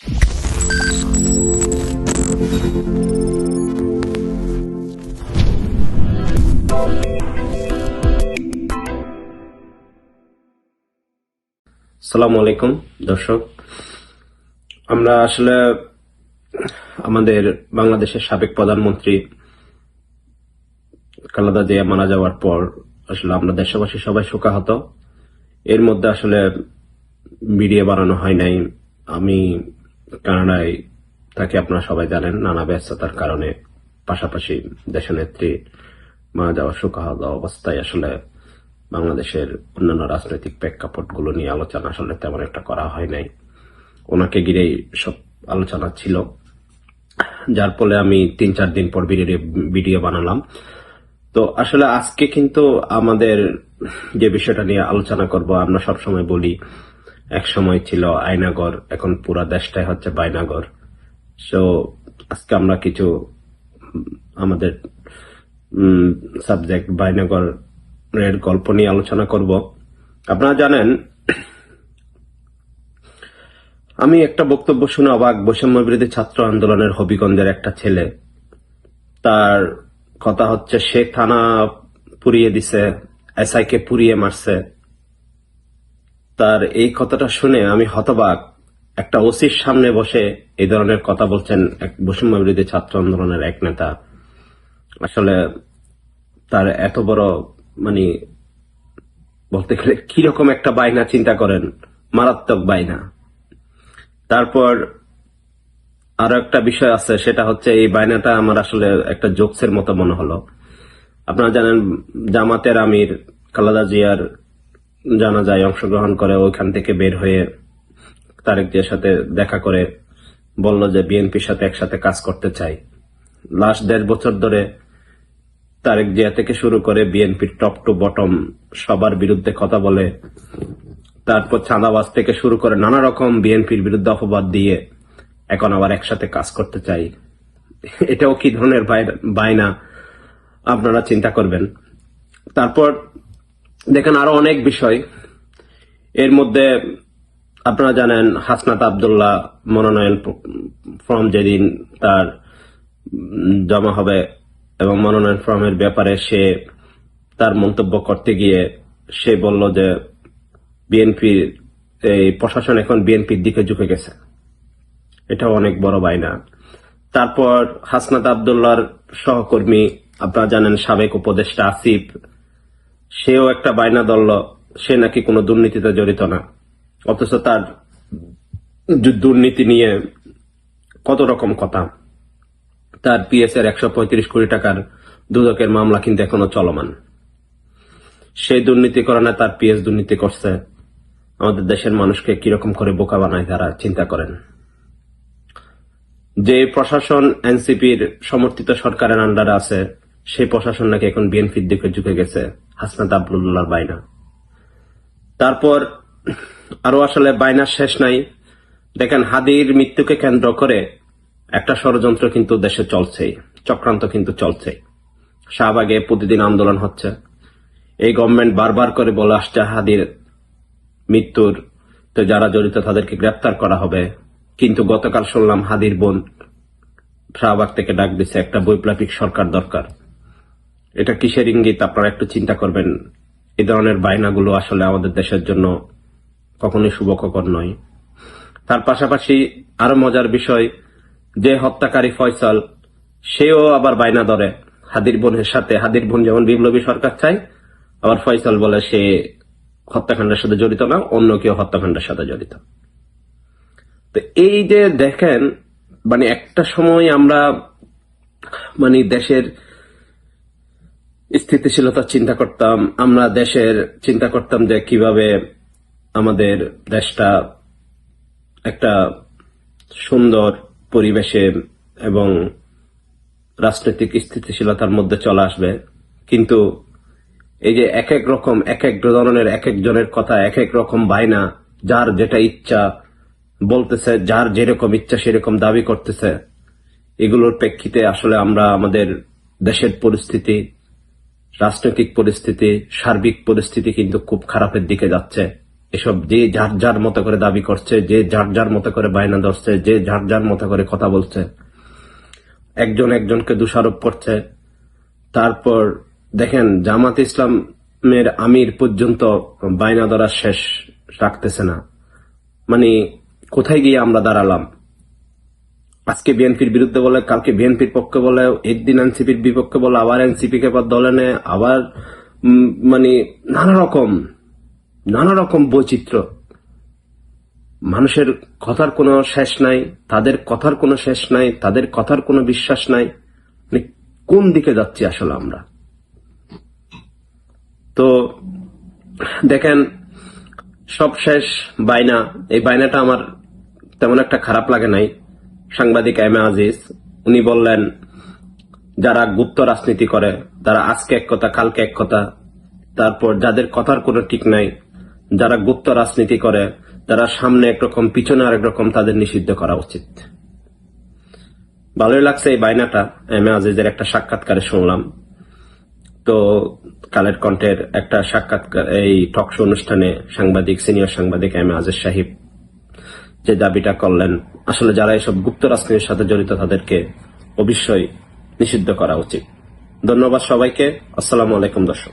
সালাম আলাইকুম, দর্শক। আমরা আসলে আমাদের বাংলাদেশের সাবেক প্রধানমন্ত্রী খালেদা জিয়া মারা যাওয়ার পর আসলে আমরা দেশবাসী সবাই শোকাহত। এর মধ্যে আসলে ভিডিও বানানো হয় নাই। আমি কানাডায় তাকে আপনারা সবাই জানেন, নানা ব্যস্ততার কারণে পাশাপাশি দেশনেত্রী মারা যাওয়ার শোকাহত অবস্থায় আসলে বাংলাদেশের অন্যান্য রাজনৈতিক প্রেক্ষাপটগুলো নিয়ে আলোচনা আসলে তেমন একটা করা হয় নাই। ওনাকে ঘিরেই সব আলোচনা ছিল। যার ফলে আমি তিন চার দিন পর ভিডিও বানালাম। তো আসলে আজকে কিন্তু আমাদের যে বিষয়টা নিয়ে আলোচনা করব, আমরা সবসময় বলি এক সময় ছিল আয়নাগর, এখন পুরা দেশটাই হচ্ছে বাইনাগর। সো আজকে আমরা কিছু আমাদের সাবজেক্ট বাইনাগর এর গল্প নিয়ে আলোচনা করব। আপনারা জানেন, আমি একটা বক্তব্য শুনে অবাক। বৈষম্য বিরোধী ছাত্র আন্দোলনের হবিগঞ্জের একটা ছেলে। তার কথা হচ্ছে, সে থানা পুড়িয়ে দিছে এসআই কে পুড়িয়ে মারছে। তার এই কথাটা শুনে আমি হতবাক। একটা ওসির সামনে বসে এই ধরনের কথা বলছেন এক বৈষম্য বিরোধী ছাত্র আন্দোলনের এক নেতা। আসলে তার এত বড় মানে বলতে গেলে কীরকম একটা বাইনা চিন্তা করেন, মারাত্মক বাইনা তারপর আরও একটা বিষয় আছে, সেটা হচ্ছে এই বাইনাটা আমার আসলে একটা জোকসের মতো মনে হলো। আপনারা জানেন জামাতের আমির খালেদা জিয়ার জানা যায় অংশগ্রহণ করে, ওইখান থেকে বের হয়ে তারেক জিয়ার সাথে দেখা করে বলল যে বিএনপির সাথে একসাথে কাজ করতে চাই। লাস্ট দেড় বছর ধরে তারেক জিয়া থেকে শুরু করে বিএনপির টপ টু বটম সবার বিরুদ্ধে কথা বলে, তারপর চাঁদাবাজ থেকে শুরু করে নানা রকম বিএনপির বিরুদ্ধে অপবাদ দিয়ে এখন আবার একসাথে কাজ করতে চাই। এটাও কি ধরনের বায়- বায়না? আপনারা চিন্তা করবেন। তারপর দেখেন আরও অনেক বিষয়। এর মধ্যে আপনারা জানেন হাসনাত আবদুল্লাহ মনোনয়ন ফর্ম যেদিন তার জমা হবে এবং মনোনয়ন ফর্মের ব্যাপারে সে তার মন্তব্য করতে গিয়ে সে বলল যে বিএনপির এই প্রশাসন এখন বিএনপির দিকে ঝুঁকে গেছে। এটাও অনেক বড় বাইনা তারপর হাসনাত আবদুল্লাহর সহকর্মী, আপনারা জানেন সাবেক উপদেষ্টা আসিফ সেও একটা বায়না দলল সে নাকি কোনো দুর্নীতিতে জড়িত না। অথচ তার দুর্নীতি নিয়ে কত রকম কথা। তার পিএস এর একশো পঁয়ত্রিশ কোটি টাকার দুদকের মামলা কিন্তু এখনও চলমান। সেই দুর্নীতি করে না, তার পিএস দুর্নীতি করছে। আমাদের দেশের মানুষকে কীরকম করে বোকা বানায় তারা চিন্তা করেন। যে প্রশাসন এনসিপির সমর্থিত সরকারের আন্ডারে আছে সেই প্রশাসন নাকি এখন বিএনপির দিকে ঝুঁকে গেছে। হাসনাত আবদুল্লাহর বাইনা তারপর আরও আসলে বাইনা শেষ নাই। দেখেন হাদির মৃত্যুকে কেন্দ্র করে একটা ষড়যন্ত্র কিন্তু দেশে চলছেই, চক্রান্ত কিন্তু চলছে শাহবাগে প্রতিদিন আন্দোলন হচ্ছে। এই গভর্নমেন্ট বারবার করে বলে আসছে হাদির মৃত্যুর, তো যারা জড়িত তাদেরকে গ্রেপ্তার করা হবে। কিন্তু গতকাল শুনলাম হাদির বোন শাহবাগ থেকে ডাক দিছে, একটা বৈপ্লবিক সরকার দরকার। এটা কিসের ইঙ্গিত? আপনারা একটু চিন্তা করবেন। এই ধরনের বায়নাগুলো আসলে আমাদের দেশের জন্য কখনোই শুভকর নয়। তার পাশাপাশি আরও মজার বিষয়, যে হত্যাকারী ফয়সাল, সেও আবার বায়না ধরে। হাদির বোনের সাথে, হাদির বোন যেমন বিপ্লবী সরকার চায়, আবার ফয়সাল বলে সে হত্যাকাণ্ডের সাথে জড়িত না, অন্য কেউ হত্যাকাণ্ডের সাথে জড়িত। তো এই যে দেখেন মানে একটা সময় আমরা মানে দেশের স্থিতিশীলতা চিন্তা করতাম, আমরা দেশের চিন্তা করতাম যে কীভাবে আমাদের দেশটা একটা সুন্দর পরিবেশে এবং রাজনৈতিক স্থিতিশীলতার মধ্যে চলে আসবে। কিন্তু এই যে এক এক রকম, এক এক ধরনের, এক একজনের কথা, এক এক রকম বায়না, যার যেটা ইচ্ছা বলতেছে, যার যেরকম ইচ্ছা সেরকম দাবি করতেছে, এগুলোর প্রেক্ষিতে আসলে আমরা আমাদের দেশের পরিস্থিতি রাজনৈতিক পরিস্থিতি, সার্বিক পরিস্থিতি কিন্তু খুব খারাপের দিকে যাচ্ছে। এসব যে যার যার মতো করে দাবি করছে, যে যার যার মতো করে বায়না ধরছে, যে যার যার মতো করে কথা বলছে, একজন একজনকে দোষারোপ করছে। তারপর দেখেন, জামাত ইসলামের আমির পর্যন্ত বায়না ধরা শেষ রাখতেছে না। মানে কোথায় গিয়ে আমরা দাঁড়ালাম? আজকে বিএনপির বিরুদ্ধে বলে, কালকে বিএনপির পক্ষে বলে, একদিন এনসিপির বিপক্ষে বলে, আবার এনসিপি কে দলে নেয়, আবার মানে নানা রকম নানা রকম বৈচিত্র্য। মানুষের কথার কোনো শেষ নাই, তাদের কথার কোনো শেষ নাই, তাদের কথার কোনো বিশ্বাস নাই। মানে কোন দিকে যাচ্ছি আসলে আমরা? তো, দেখেন, সব শেষ বাইনা এই বাইনাটা আমার তেমন একটা খারাপ লাগে নাই। সাংবাদিক এম আজিজ, উনি বললেন, যারা গুপ্ত রাজনীতি করে, তারা আজকে এক কথা, কালকে এক কথা, তারপর যাদের কথার কোনো ঠিক নাই, যারা গুপ্ত রাজনীতি করে যারা সামনে একরকম, পিছনে আরেক রকম তাদের নিষিদ্ধ করা উচিত। ভালোই লাগছে এই বাইনাটা এম আজিজের একটা সাক্ষাৎকারে শুনলাম। তো কালের কণ্ঠের একটা সাক্ষাৎকার, এই টক শো অনুষ্ঠানে সাংবাদিক সিনিয়র সাংবাদিক এম আজিজ সাহিব যে দাবিটা করলেন, আসলে যারা এসব গুপ্ত রাজনীতির সাথে জড়িত, তাদেরকে অবশ্যই নিষিদ্ধ করা উচিত। ধন্যবাদ সবাইকে। আসসালাম আলাইকুম, দর্শক।